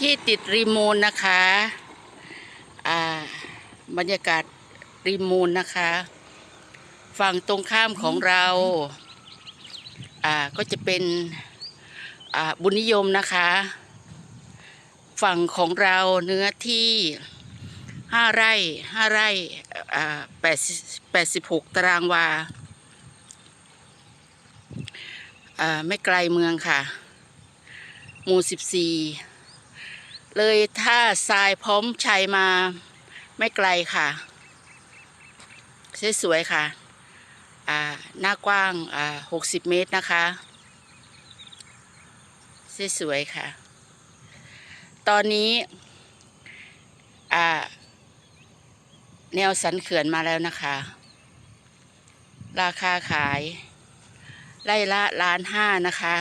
ที่ติดริมมูลนะคะอ่าบรรยากาศริมมูลนะคะ ฝั่งตรงข้ามของเราอ่าก็จะเป็นอ่าบุญนิยมนะคะ ฝั่งของเราเนื้อที่ห้าไร่ห้าไร่อ่าแปดแปดสิบหกตารางวาอ่าไม่ไกลเมืองค่ะ หมู่สิบสี่ เลยถ้าทรายพร้อมชัยมาไม่ไกลค่ะ สวยๆค่ะ อ่า หน้ากว้างอ่าหกสิบเมตรนะคะ สวยๆค่ะ ตอนนี้ อ่า แนวสันเขื่อนมาแล้วนะคะ ราคาขายไร่ละล้านห้านะคะ